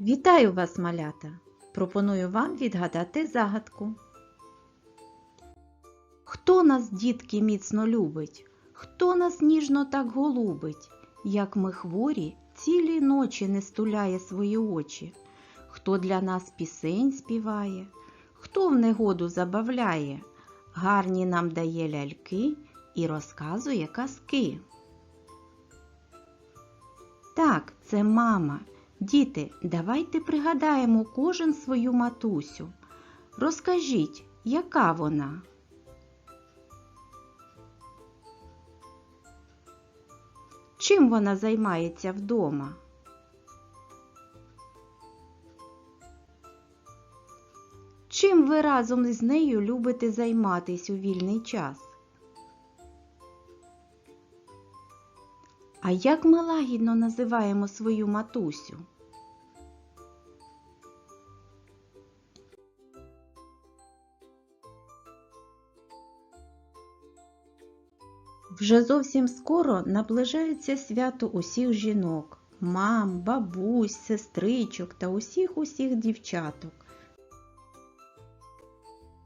Вітаю вас, малята! Пропоную вам відгадати загадку. Хто нас, дітки, міцно любить? Хто нас ніжно так голубить? Як ми хворі, цілі ночі не стуляє свої очі? Хто для нас пісень співає? Хто в негоду забавляє? Гарні нам дає ляльки і розказує казки. Так, це мама. Діти, давайте пригадаємо кожен свою матусю. Розкажіть, яка вона? Чим вона займається вдома? Чим ви разом із нею любите займатись у вільний час? А як ми лагідно називаємо свою матусю? Вже зовсім скоро наближається свято усіх жінок, мам, бабусь, сестричок та усіх усіх дівчаток.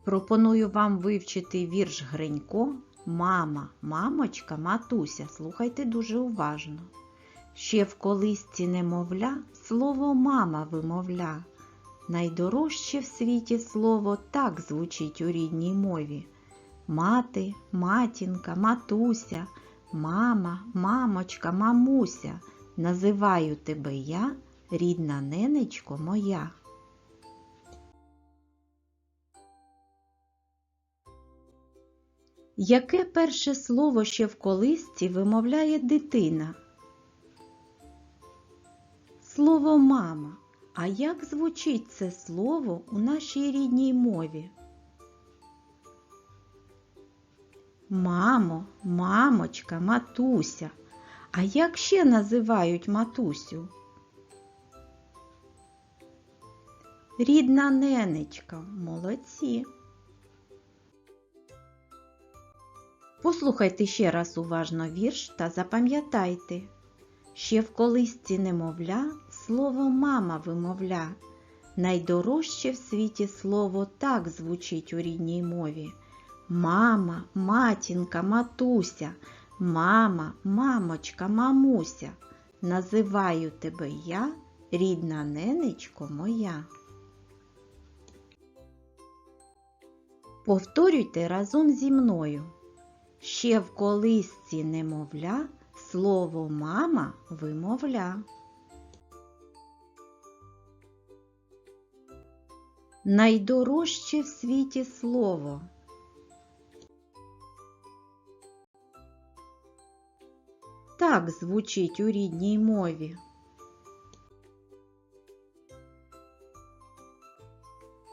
Пропоную вам вивчити вірш Гринько Мама, мамочка, матуся. Слухайте дуже уважно. Ще в колисці немовля слово мама вимовля. Найдорожче в світі слово так звучить у рідній мові. Мати, матінка, матуся, мама, мамочка, мамуся. Називаю тебе я, рідна ненечко моя. Яке перше слово ще в колисці вимовляє дитина? Слово мама. А як звучить це слово у нашій рідній мові? Мамо, мамочка, матуся. А як ще називають матусю? Рідна ненечка, молодці. Послухайте ще раз уважно вірш та запам'ятайте. Ще в колисці немовля слово мама вимовля. Найдорожче в світі слово так звучить у рідній мові. Мама, матінка, матуся, мама, мамочка, мамуся. Називаю тебе я, рідна ненечко моя. Повторюйте разом зі мною. Ще в колисці немовля слово мама вимовля. Найдорожче в світі слово. Так звучить у рідній мові.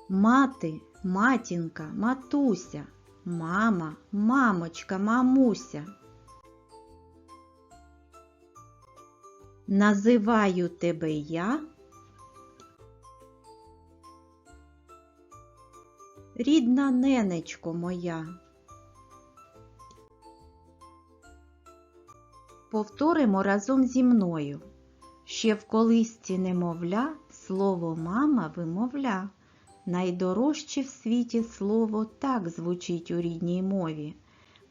Мати, матінка, матуся, мама, мамочка, мамуся. Називаю тебе я. Рідна ненечко моя. Повторимо разом зі мною. Ще в колисці немовля слово мама вимовля. Найдорожче в світі слово так звучить у рідній мові.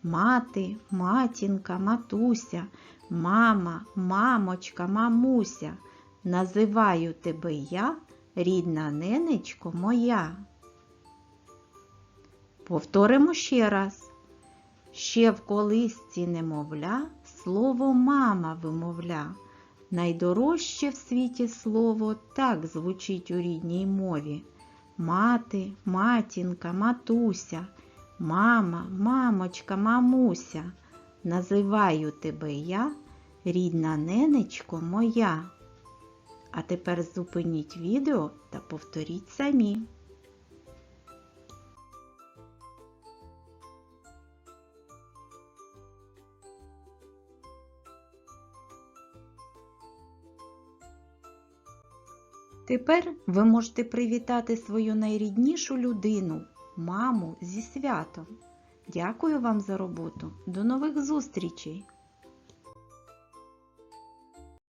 Мати, матінка, матуся, мама, мамочка, мамуся. Називаю тебе я, рідна ненечко моя. Повторимо ще раз. Ще в колисці немовля слово мама вимовля. Найдорожче в світі слово так звучить у рідній мові. Мати, матінка, матуся, мама, мамочка, мамуся. Називаю тебе я, рідна ненечко моя. А тепер зупиніть відео та повторіть самі. Тепер ви можете привітати свою найріднішу людину, маму зі святом. Дякую вам за роботу. До нових зустрічей!